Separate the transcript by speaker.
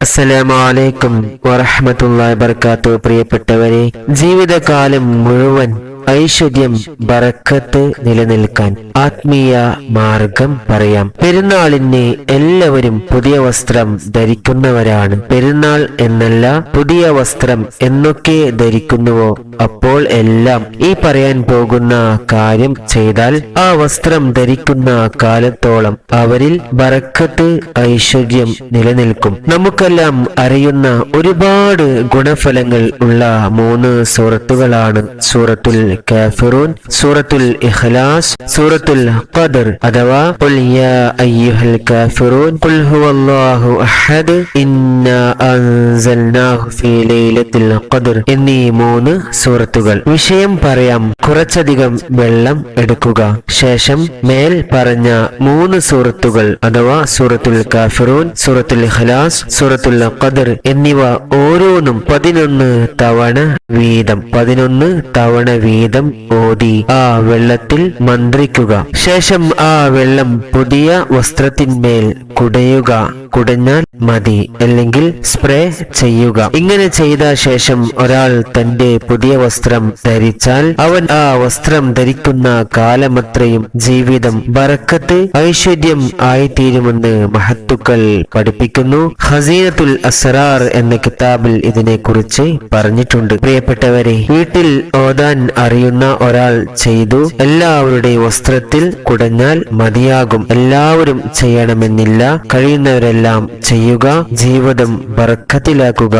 Speaker 1: അസ്സലാമലൈക്കും വറഹമത്തുള്ള വർക്കാത്തു പ്രിയപ്പെട്ടവരെ ജീവിതകാലം മുഴുവൻ ഐശ്വര്യം ബറക്കത്ത് നിലനിൽക്കാൻ ആത്മീയ മാർഗം പറയാം. പെരുന്നാളിനെ എല്ലാവരും പുതിയ വസ്ത്രം ധരിക്കുന്നവരാണ്. പെരുന്നാൾ എന്നല്ല പുതിയ വസ്ത്രം എന്നൊക്കെ ധരിക്കുന്നുവോ? അപ്പോൾ എല്ലാം ഈ പറയാൻ പോകുന്ന കാര്യം ചെയ്താൽ ആ വസ്ത്രം ധരിക്കുന്ന കാലത്തോളം അവരിൽ ബറക്കത്ത് ഐശ്വര്യം നിലനിൽക്കും. നമുക്കെല്ലാം അറിയുന്ന ഒരുപാട് ഗുണഫലങ്ങൾ ഉള്ള മൂന്ന് സൂറത്തുകളാണ് സൂറത്തുൽ കാഫിറൂൻ സൂറത്തുൽ ഇഖ്ലാസ് സൂറത്തുൽ ഖുൽ യാ കാഫിറൂൻ ഖുൽ ഹുവല്ലാഹു അഹദ് അൻസൽനാഹു എന്നീ മൂന്ന് സൂറത്തുകൾ വിഷയം പറയാം. കുറച്ചധികം വെള്ളം എടുക്കുക. ശേഷം മേൽ പറഞ്ഞ മൂന്ന് സൂറത്തുകൾ അഥവാ സൂറത്തുൽ കാഫിറൂൻ സൂറത്തുൽ ഇഖ്ലാസ് സൂറത്തുൽ ഖദർ എന്നിവ ഓരോന്നും പതിനൊന്ന് തവണ വീതം. പതിനൊന്ന് തവണ വീതം. ഓതി ആ വെള്ളത്തിൽ മന്ത്രിക്കുക. ശേഷം ആ വെള്ളം പുതിയ വസ്ത്രത്തിന്മേൽ കുടയുക. കുടഞ്ഞാൽ മതി അല്ലെങ്കിൽ സ്പ്രേ ചെയ്യുക. ഇങ്ങനെ ചെയ്ത ശേഷം ഒരാൾ തന്റെ പുതിയ വസ്ത്രം ധരിച്ചാൽ അവൻ ആ വസ്ത്രം ധരിക്കുന്ന കാലമത്രയും ജീവിതം ബറക്കത്ത് ഐശ്വര്യം ആയിത്തീരുമെന്ന് മഹത്തുക്കൾ പഠിപ്പിക്കുന്നു. ഹസീനത്തുൽ അസറാർ എന്ന കിതാബിൽ ഇതിനെ കുറിച്ച് പറഞ്ഞിട്ടുണ്ട്. പ്രിയപ്പെട്ടവരെ വീട്ടിൽ ഓതാൻ അറിയുന്ന ഒരാൾ ചെയ്തു. എല്ലാവരുടെയും വസ്ത്രത്തിൽ കുടഞ്ഞാൽ മതിയാകും. എല്ലാവരും ചെയ്യണമെന്നില്ല. കഴിയുന്നവരെല്ലാം ചെയ്യുക ജീവിതം ബർക്കത്തിലാക്കുക.